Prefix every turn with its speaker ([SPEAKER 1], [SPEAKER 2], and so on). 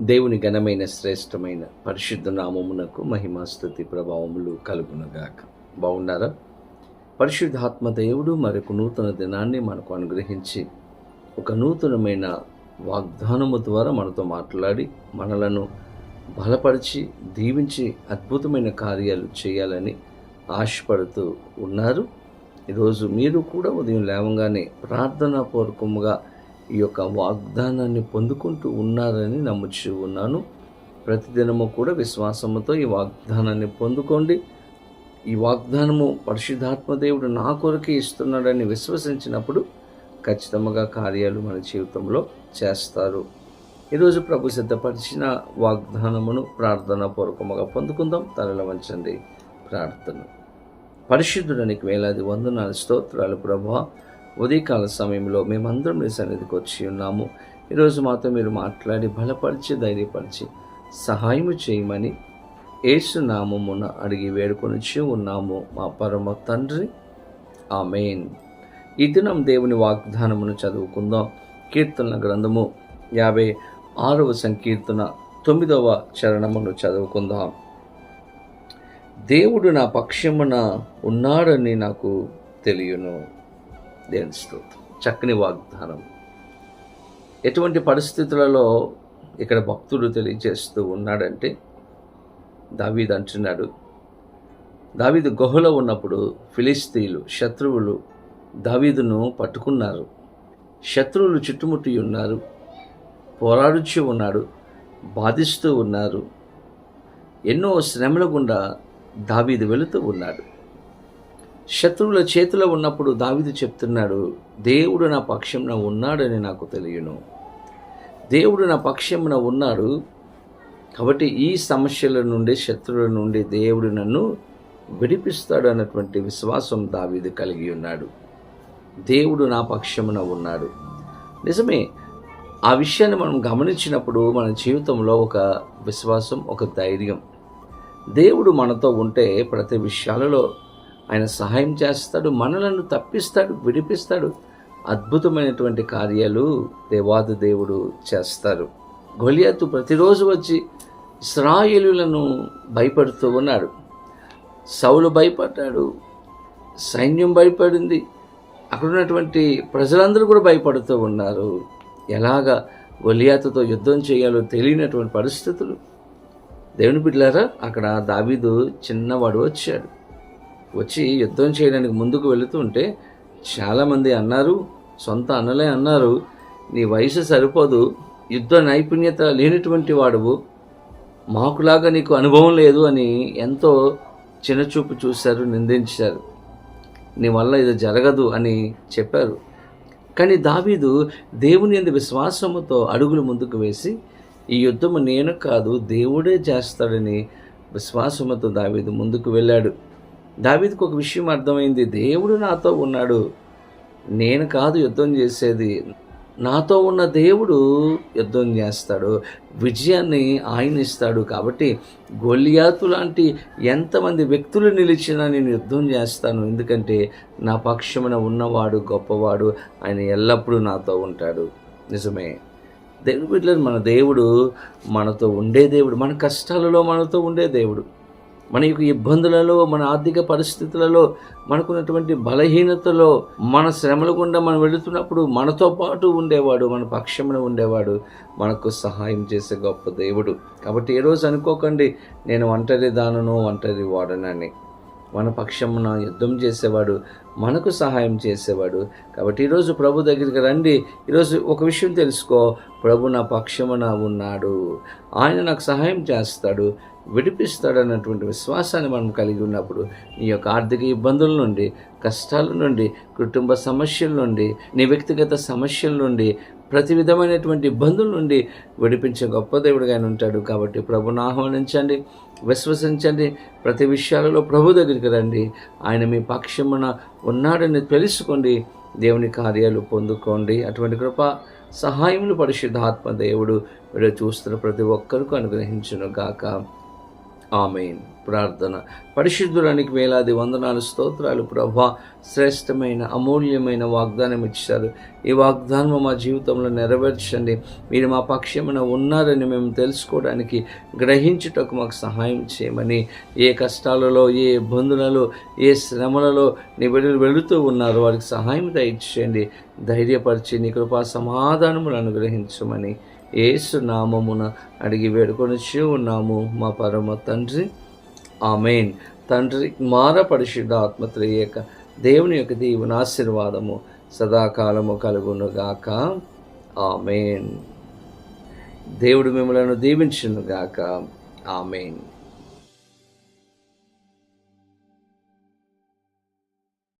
[SPEAKER 1] దేవుని ఘనమైన శ్రేష్టమైన పరిశుద్ధ నామమునకు మహిమాస్తుతి ప్రభావములు కలుగునగాక. బాగున్నారా? పరిశుద్ధాత్మ దేవుడు మరొక నూతన దినాన్ని మనకు అనుగ్రహించి ఒక నూతనమైన వాగ్దానము ద్వారా మనతో మాట్లాడి మనలను బలపరిచి దీవించి అద్భుతమైన కార్యాలు చేయాలని ఆశపడుతూ ఉన్నారు. ఈరోజు మీరు కూడా ఉదయం లేవగానే ప్రార్థనాపూర్వకముగా ఈ యొక్క వాగ్దానాన్ని పొందుకుంటూ ఉన్నారని నమ్ముచూ ఉన్నాను. ప్రతిదినము కూడా విశ్వాసముతో ఈ వాగ్దానాన్ని పొందుకోండి. ఈ వాగ్దానము పరిశుద్ధాత్మదేవుడు నా కొరకే ఇస్తున్నాడని విశ్వసించినప్పుడు ఖచ్చితంగా కార్యాలు మన జీవితంలో చేస్తారు. ఈరోజు ప్రభు సిద్ధపరిచిన వాగ్దానమును ప్రార్థన పూర్వకముగా పొందుకుందాం. తలలో వంచండి ప్రార్థన. పరిశుద్ధుడానికి వేలాది వందనాలు స్తోత్రాలు ప్రభా. ఉదయకాల సమయంలో మేమందరం మీ సన్నిధికి వచ్చి ఉన్నాము. ఈరోజు మాతో మీరు మాట్లాడి బలపరిచి ధైర్యపరిచి సహాయము చేయమని ఏసునామమున అడిగి వేడుకొనిచ్చి ఉన్నాము. మా పరమ తండ్రి. ఆమెన్. ఈ దినం దేవుని వాగ్దానమును చదువుకుందాం. కీర్తనల గ్రంథము యాభై ఆరవ సంకీర్తన తొమ్మిదవ చరణమును చదువుకుందాం. దేవుడు నా పక్షమున ఉన్నాడని నాకు తెలియను. దేవుని స్తోత్రం. చక్కని వాగ్దానం. ఎటువంటి పరిస్థితులలో ఇక్కడ భక్తుడు తెలియజేస్తూ ఉన్నాడంటే దావీద్ అంటున్నాడు దావీదు గుహలో ఉన్నప్పుడు ఫిలిస్తీన్లు శత్రువులు దావీదును పట్టుకున్నారు. శత్రువులు చుట్టుముట్టి ఉన్నారు పోరాడుచు ఉన్నాడు బాధిస్తూ ఉన్నారు. ఎన్నో శ్రమల గుండా దావీదు వెళుతూ ఉన్నాడు. శత్రువుల చేతిలో ఉన్నప్పుడు దావిదు చెప్తున్నాడు దేవుడు నా పక్షంన ఉన్నాడని నాకు తెలియను. దేవుడు నా పక్షంన ఉన్నాడు కాబట్టి ఈ సమస్యల నుండి శత్రువుల నుండి దేవుడు నన్ను విడిపిస్తాడు అన్నటువంటి విశ్వాసం దావీదు కలిగి ఉన్నాడు. దేవుడు నా పక్షమున ఉన్నాడు నిజమే ఆ విషయాన్ని మనం గమనించినప్పుడు మన జీవితంలో ఒక విశ్వాసం ఒక ధైర్యం. దేవుడు మనతో ఉంటే ప్రతి విషయాలలో ఆయన సహాయం చేస్తాడు మనలను తప్పిస్తాడు విడిపిస్తాడు. అద్భుతమైనటువంటి కార్యాలు దేవాది దేవుడు చేస్తారు. గొలియాతు ప్రతిరోజు వచ్చి ఇస్రాయేలులను భయపడుతూ ఉన్నాడు సౌలు భయపడ్డాడు సైన్యం భయపడింది అక్కడ ఉన్నటువంటి ప్రజలందరూ కూడా భయపడుతూ ఉన్నారు. ఎలాగ గొలియాతుతో యుద్ధం చేయాలో తెలియనటువంటి పరిస్థితులు. దేవుని బిడ్డలారా అక్కడ దావీదు చిన్నవాడు వచ్చాడు. వచ్చి యుద్ధం చేయడానికి ముందుకు వెళుతుంటే చాలామంది అన్నారు సొంత అన్నలే అన్నారు నీ వయసు సరిపోదు యుద్ధ నైపుణ్యత లేనటువంటి వాడువు మాకులాగా నీకు అనుభవం లేదు అని ఎంతో చిన్నచూపు చూశారు నిందించారు. నీ వల్ల ఇది జరగదు అని చెప్పారు. కానీ దావీదు దేవుని ఎందు విశ్వాసముతో అడుగులు ముందుకు వేసి ఈ యుద్ధము నేను కాదు దేవుడే చేస్తాడని విశ్వాసముతో దావీదు ముందుకు వెళ్ళాడు. దావీదుకు ఒక విషయం అర్థమైంది. దేవుడు నాతో ఉన్నాడు. నేను కాదు యుద్ధం చేసేది. నాతో ఉన్న దేవుడు యుద్ధం చేస్తాడు. విజయాన్ని ఆయన ఇస్తాడు కాబట్టి గొలియాతు లాంటి ఎంతమంది వ్యక్తులు నిలిచినా నేను యుద్ధం చేస్తాను. ఎందుకంటే నా పక్షమున ఉన్నవాడు గొప్పవాడు. ఆయన ఎల్లప్పుడూ నాతో ఉంటాడు. నిజమే. దేవుడు మన దేవుడు మనతో ఉండే దేవుడు. మన కష్టాలలో మనతో ఉండే దేవుడు. మన యొక్క ఇబ్బందులలో మన ఆర్థిక పరిస్థితులలో మనకున్నటువంటి బలహీనతలో మన శ్రమల గుండా మనం వెళుతున్నప్పుడు మనతో పాటు ఉండేవాడు మన పక్షమున ఉండేవాడు మనకు సహాయం చేసే గొప్ప దేవుడు. కాబట్టి ఏ రోజు అనుకోకండి నేను ఒంటరి దానను ఒంటరి వాడనని. మన పక్షమున యుద్ధం చేసేవాడు మనకు సహాయం చేసేవాడు. కాబట్టి ఈరోజు ప్రభు దగ్గరికి రండి. ఈరోజు ఒక విషయం తెలుసుకో. ప్రభు నా పక్షమున ఉన్నాడు. ఆయన నాకు సహాయం చేస్తాడు విడిపిస్తాడు అన్నటువంటి విశ్వాసాన్ని మనం కలిగి ఉన్నప్పుడు నీ యొక్క ఆర్థిక ఇబ్బందుల నుండి కష్టాల నుండి కుటుంబ సమస్యల నుండి నీ వ్యక్తిగత సమస్యల నుండి ప్రతి విధమైనటువంటి ఇబ్బందుల నుండి విడిపించే గొప్ప దేవుడిగా ఆయన ఉంటాడు. కాబట్టి ప్రభుని ఆహ్వానించండి. విశ్వసించండి. ప్రతి విషయాలలో ప్రభు దగ్గరికి రండి. ఆయన మీ పక్షమున ఉన్నాడని తెలుసుకోండి. దేవుని కార్యాలు పొందుకోండి. అటువంటి కృప సహాయములు పరిశుద్ధాత్మ దేవుడు. వీడు చూస్తున్న ప్రతి ఒక్కరికి అనుగ్రహించును గాక ఆమెన్. ప్రార్థన. పరిశుద్ధురానికి వేలాది వందనాలు స్తోత్రాలు ప్రభా. శ్రేష్టమైన అమూల్యమైన వాగ్దానం ఇచ్చారు. ఈ వాగ్దానం మా జీవితంలో నెరవేర్చండి. మీరు మా పక్షమున ఉన్నారని మేము తెలుసుకోవడానికి గ్రహించుటకు మాకు సహాయం చేయమని ఏ కష్టాలలో ఏ ఇబ్బందులలో ఏ శ్రమలలో నీ వెళుతూ ఉన్నారో వారికి సహాయం దయచేయండి. ధైర్యపరిచి నీ కృపా సమాధానములు అనుగ్రహించమని ఏసు నామమున అడిగి వేడుకొని ఉన్నాము మా పరమ తండ్రి. ఆమెన్. తండ్రి మార పరిశుద్ధ ఆత్మత్రయేక దేవుని యొక్క దీవుని ఆశీర్వాదము సదాకాలము కలుగునుగాక. ఆమెన్. దేవుడు మిమ్మలను దీవించునుగాక. ఆమెన్.